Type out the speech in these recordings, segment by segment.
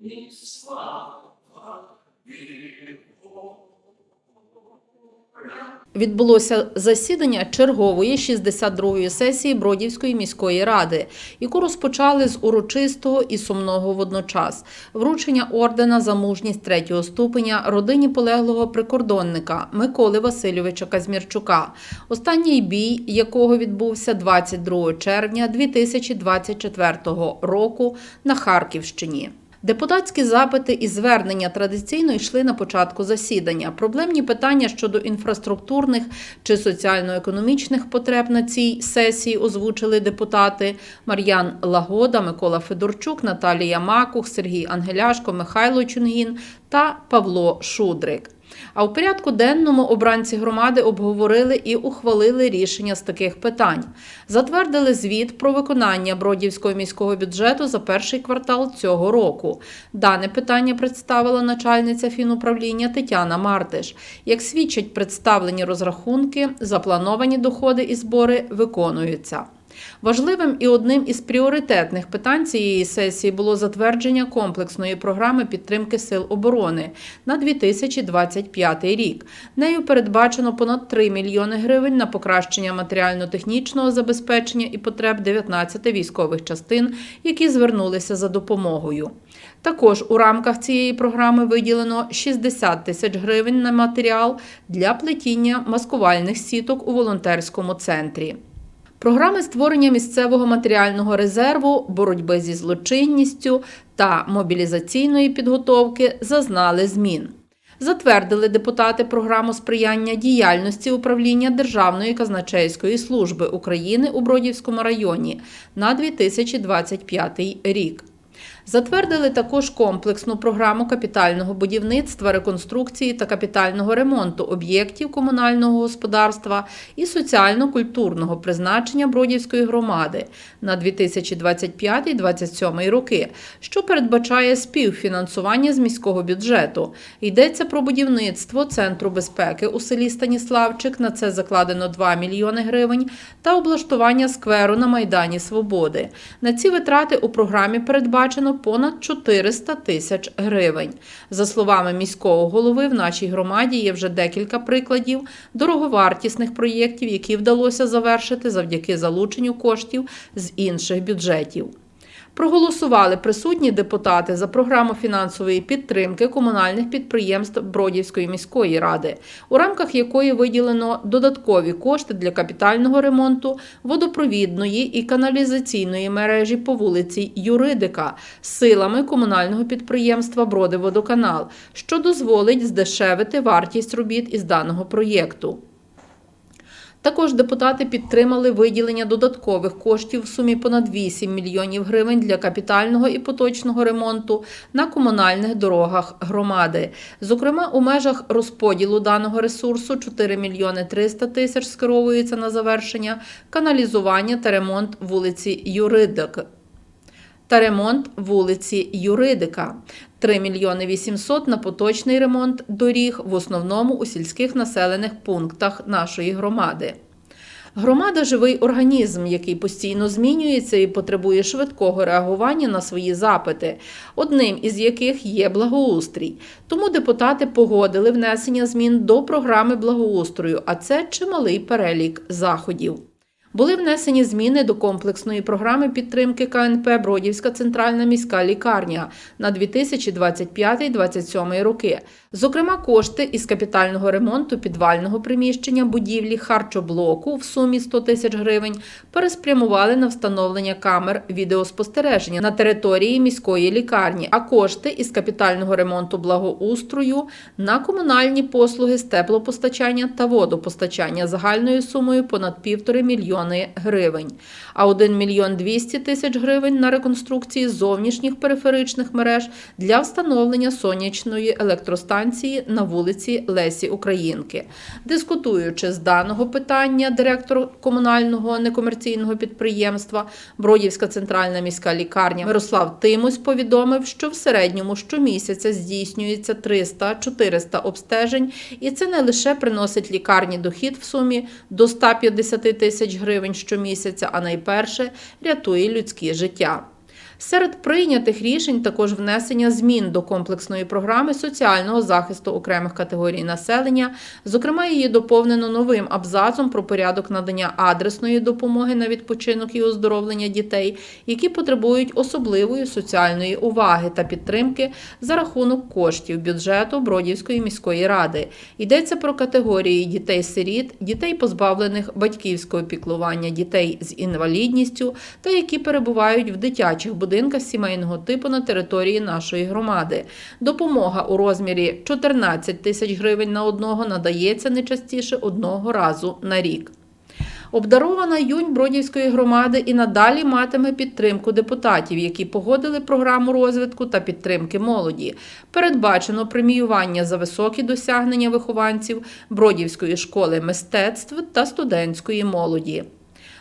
і слава Його. Відбулося засідання чергової 62-ї сесії Бродівської міської ради, яку розпочали з урочистого і сумного водночас вручення ордена за мужність третього ступеня родині полеглого прикордонника Миколи Васильовича Казмірчука, останній бій якого відбувся 22 червня 2024 року на Харківщині. Депутатські запити і звернення традиційно йшли на початку засідання. Проблемні питання щодо інфраструктурних чи соціально-економічних потреб на цій сесії озвучили депутати Мар'ян Лагода, Микола Федорчук, Наталія Макух, Сергій Ангеляшко, Михайло Чунгін та Павло Шудрик. А у порядку денному обранці громади обговорили і ухвалили рішення з таких питань. Затвердили звіт про виконання Бродівського міського бюджету за перший квартал цього року. Дане питання представила начальниця фінуправління Тетяна Мартиш. Як свідчать представлені розрахунки, заплановані доходи і збори виконуються. Важливим і одним із пріоритетних питань цієї сесії було затвердження комплексної програми підтримки сил оборони на 2025 рік. Нею передбачено понад 3 мільйони гривень на покращення матеріально-технічного забезпечення і потреб 19 військових частин, які звернулися за допомогою. Також у рамках цієї програми виділено 60 тисяч гривень на матеріал для плетіння маскувальних сіток у волонтерському центрі. Програми створення місцевого матеріального резерву, боротьби зі злочинністю та мобілізаційної підготовки зазнали змін. Затвердили депутати програму сприяння діяльності управління Державної казначейської служби України у Бродівському районі на 2025 рік. Затвердили також комплексну програму капітального будівництва, реконструкції та капітального ремонту об'єктів комунального господарства і соціально-культурного призначення Бродівської громади на 2025-2027 роки, що передбачає співфінансування з міського бюджету. Йдеться про будівництво центру безпеки у селі Станіславчик. На це закладено 2 мільйони гривень та облаштування скверу на Майдані Свободи. На ці витрати у програмі передбачено понад 400 тисяч гривень. За словами міського голови, в нашій громаді є вже декілька прикладів дороговартісних проєктів, які вдалося завершити завдяки залученню коштів з інших бюджетів. Проголосували присутні депутати за програму фінансової підтримки комунальних підприємств Бродівської міської ради, у рамках якої виділено додаткові кошти для капітального ремонту водопровідної і каналізаційної мережі по вулиці Юридика силами комунального підприємства Бродиводоканал, що дозволить здешевити вартість робіт із даного проєкту. Також депутати підтримали виділення додаткових коштів в сумі понад 8 мільйонів гривень для капітального і поточного ремонту на комунальних дорогах громади. Зокрема, у межах розподілу даного ресурсу 4 мільйони 300 тисяч скеровується на завершення каналізування та ремонт вулиці Юридик та ремонт вулиці Юридика. 3 мільйони 800 на поточний ремонт доріг, в основному у сільських населених пунктах нашої громади. Громада живий організм, який постійно змінюється і потребує швидкого реагування на свої запити, одним із яких є благоустрій. Тому депутати погодили внесення змін до програми благоустрою, а це чималий перелік заходів. Були внесені зміни до комплексної програми підтримки КНП Бродівська центральна міська лікарня на 2025-2027 роки. Зокрема, кошти із капітального ремонту підвального приміщення будівлі харчоблоку в сумі 100 тисяч гривень переспрямували на встановлення камер відеоспостереження на території міської лікарні, а кошти із капітального ремонту благоустрою на комунальні послуги з теплопостачання та водопостачання загальною сумою понад півтори мільйони гривень, а 1 мільйон 200 тисяч гривень на реконструкції зовнішніх периферичних мереж для встановлення сонячної електростанції на вулиці Лесі Українки. Дискутуючи з даного питання, директор комунального некомерційного підприємства Бродівська центральна міська лікарня Мирослав Тимусь повідомив, що в середньому щомісяця здійснюється 300-400 обстежень, і це не лише приносить лікарні дохід в сумі до 150 тисяч гривень щомісяця, а найперше рятує людське життя. Серед прийнятих рішень також внесення змін до комплексної програми соціального захисту окремих категорій населення. Зокрема, її доповнено новим абзацом про порядок надання адресної допомоги на відпочинок і оздоровлення дітей, які потребують особливої соціальної уваги та підтримки за рахунок коштів бюджету Бродівської міської ради. Йдеться про категорії дітей-сиріт, дітей, позбавлених батьківського піклування, дітей з інвалідністю та які перебувають в дитячих будинках сімейного типу на території нашої громади. Допомога у розмірі 14 тисяч гривень на одного надається не частіше одного разу на рік. Обдарована юнь Бродівської громади і надалі матиме підтримку депутатів, які погодили програму розвитку та підтримки молоді. Передбачено преміювання за високі досягнення вихованців Бродівської школи мистецтв та студентської молоді.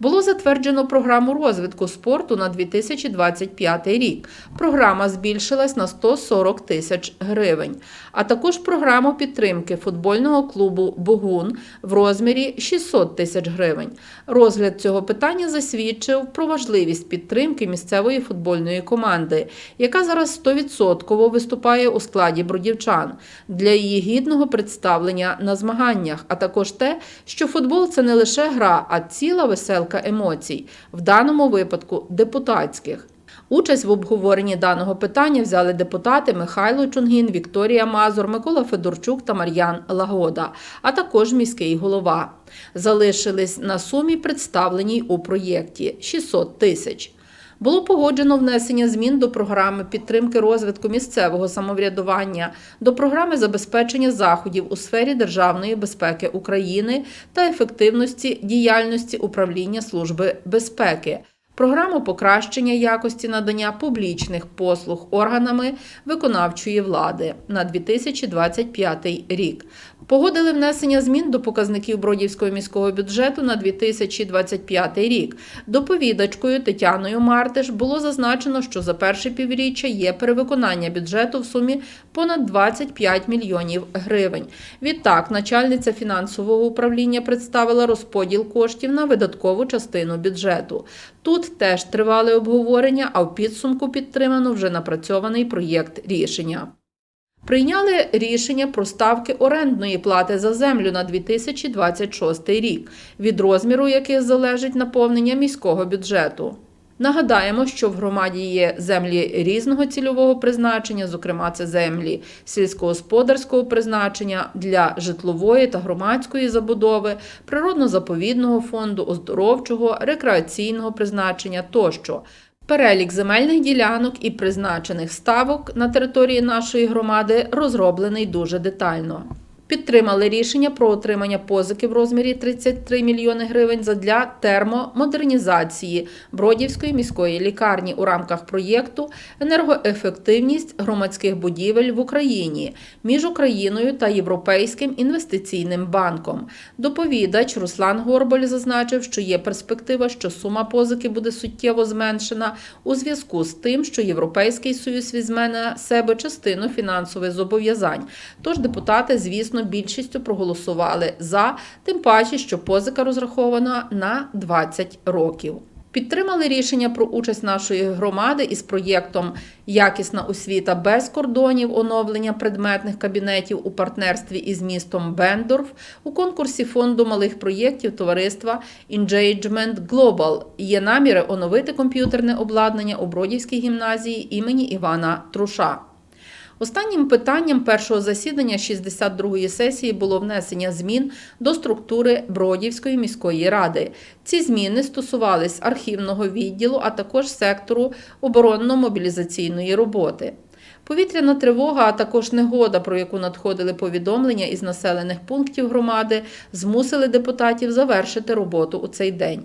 Було затверджено програму розвитку спорту на 2025 рік. Програма збільшилась на 140 тисяч гривень, а також програму підтримки футбольного клубу Богун в розмірі 600 тисяч гривень. Розгляд цього питання засвідчив про важливість підтримки місцевої футбольної команди, яка зараз 100% виступає у складі бродівчан для її гідного представлення на змаганнях, а також те, що футбол це не лише гра, а ціла веселка емоцій, в даному випадку депутатських. Участь в обговоренні даного питання взяли депутати Михайло Чунгін, Вікторія Мазур, Микола Федорчук та Мар'ян Лагода, а також міський голова. Залишились на сумі, представленій у проєкті 600 тисяч. Було погоджено внесення змін до програми підтримки розвитку місцевого самоврядування, до програми забезпечення заходів у сфері державної безпеки України та ефективності діяльності управління Служби безпеки. Програму покращення якості надання публічних послуг органами виконавчої влади на 2025 рік. Погодили внесення змін до показників Бродівського міського бюджету на 2025 рік. Доповідачкою Тетяною Мартиш було зазначено, що за перше півріччя є перевиконання бюджету в сумі понад 25 мільйонів гривень. Відтак, начальниця фінансового управління представила розподіл коштів на видаткову частину бюджету. Тут теж тривали обговорення, а в підсумку підтримано вже напрацьований проєкт рішення. Прийняли рішення про ставки орендної плати за землю на 2026 рік, від розміру яких залежить наповнення міського бюджету. Нагадаємо, що в громаді є землі різного цільового призначення, зокрема, це землі сільськогосподарського призначення для житлової та громадської забудови, природно-заповідного фонду, оздоровчого, рекреаційного призначення тощо. Перелік земельних ділянок і призначених ставок на території нашої громади розроблений дуже детально. Підтримали рішення про отримання позики в розмірі 33 мільйони гривень задля термомодернізації Бродівської міської лікарні у рамках проєкту Енергоефективність громадських будівель в Україні між Україною та Європейським інвестиційним банком. Доповідач Руслан Горбаль зазначив, що є перспектива, що сума позики буде суттєво зменшена у зв'язку з тим, що Європейський Союз візьме на себе частину фінансових зобов'язань. Тож депутати, звісно, більшістю проголосували за, тим паче, що позика розрахована на 20 років. Підтримали рішення про участь нашої громади із проєктом Якісна освіта без кордонів, оновлення предметних кабінетів у партнерстві із містом Бендорф у конкурсі фонду малих проєктів товариства Engagement Global. Є наміри оновити комп'ютерне обладнання у Бродівській гімназії імені Івана Труша. Останнім питанням першого засідання 62-ї сесії було внесення змін до структури Бродівської міської ради. Ці зміни стосувались архівного відділу, а також сектору оборонно-мобілізаційної роботи. Повітряна тривога, а також негода, про яку надходили повідомлення із населених пунктів громади, змусили депутатів завершити роботу у цей день.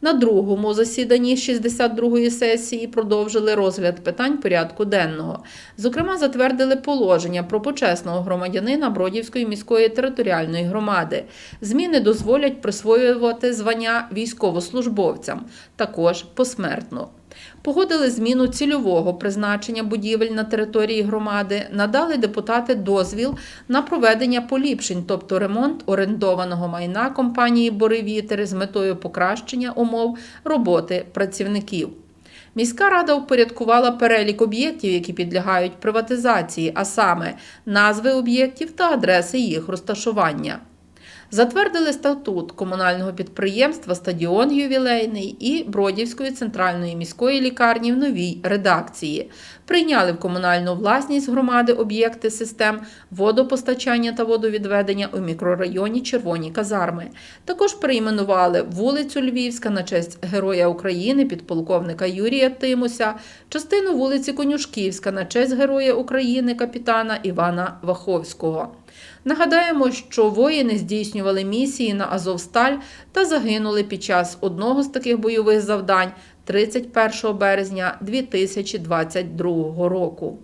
На другому засіданні 62-ї сесії продовжили розгляд питань порядку денного. Зокрема, затвердили положення про почесного громадянина Бродівської міської територіальної громади. Зміни дозволять присвоювати звання військовослужбовцям, також посмертно. Погодили зміну цільового призначення будівель на території громади, надали депутати дозвіл на проведення поліпшень, тобто ремонт орендованого майна компанії Боривітери з метою покращення умов роботи працівників. Міська рада упорядкувала перелік об'єктів, які підлягають приватизації, а саме назви об'єктів та адреси їх розташування. Затвердили статут комунального підприємства Стадіон ювілейний і Бродівської центральної міської лікарні в новій редакції. Прийняли в комунальну власність громади об'єкти систем водопостачання та водовідведення у мікрорайоні Червоні казарми. Також перейменували вулицю Львівська на честь Героя України підполковника Юрія Тимуся, частину вулиці Конюшківська на честь Героя України капітана Івана Ваховського. Нагадаємо, що воїни здійснювали місії на Азовсталь та загинули під час одного з таких бойових завдань 31 березня 2022 року.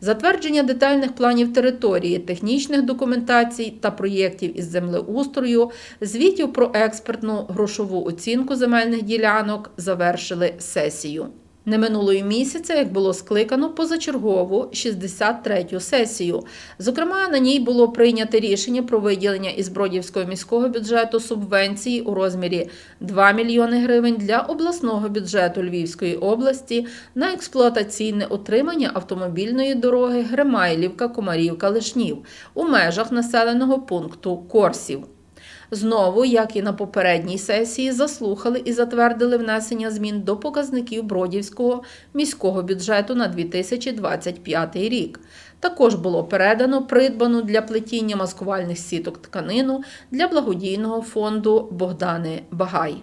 Затвердження детальних планів території, технічних документацій та проєктів із землеустрою, звітів про експертну грошову оцінку земельних ділянок завершили сесію. Не минулої місяця, як було скликано позачергову 63-ю сесію. Зокрема, на ній було прийнято рішення про виділення із Бродівського міського бюджету субвенції у розмірі 2 мільйони гривень для обласного бюджету Львівської області на експлуатаційне утримання автомобільної дороги Гримайлівка, Комарівка, Лишнів у межах населеного пункту Корсів. Знову, як і на попередній сесії, заслухали і затвердили внесення змін до показників Бродівського міського бюджету на 2025 рік. Також було передано придбану для плетіння маскувальних сіток тканину для благодійного фонду Богдани Багай.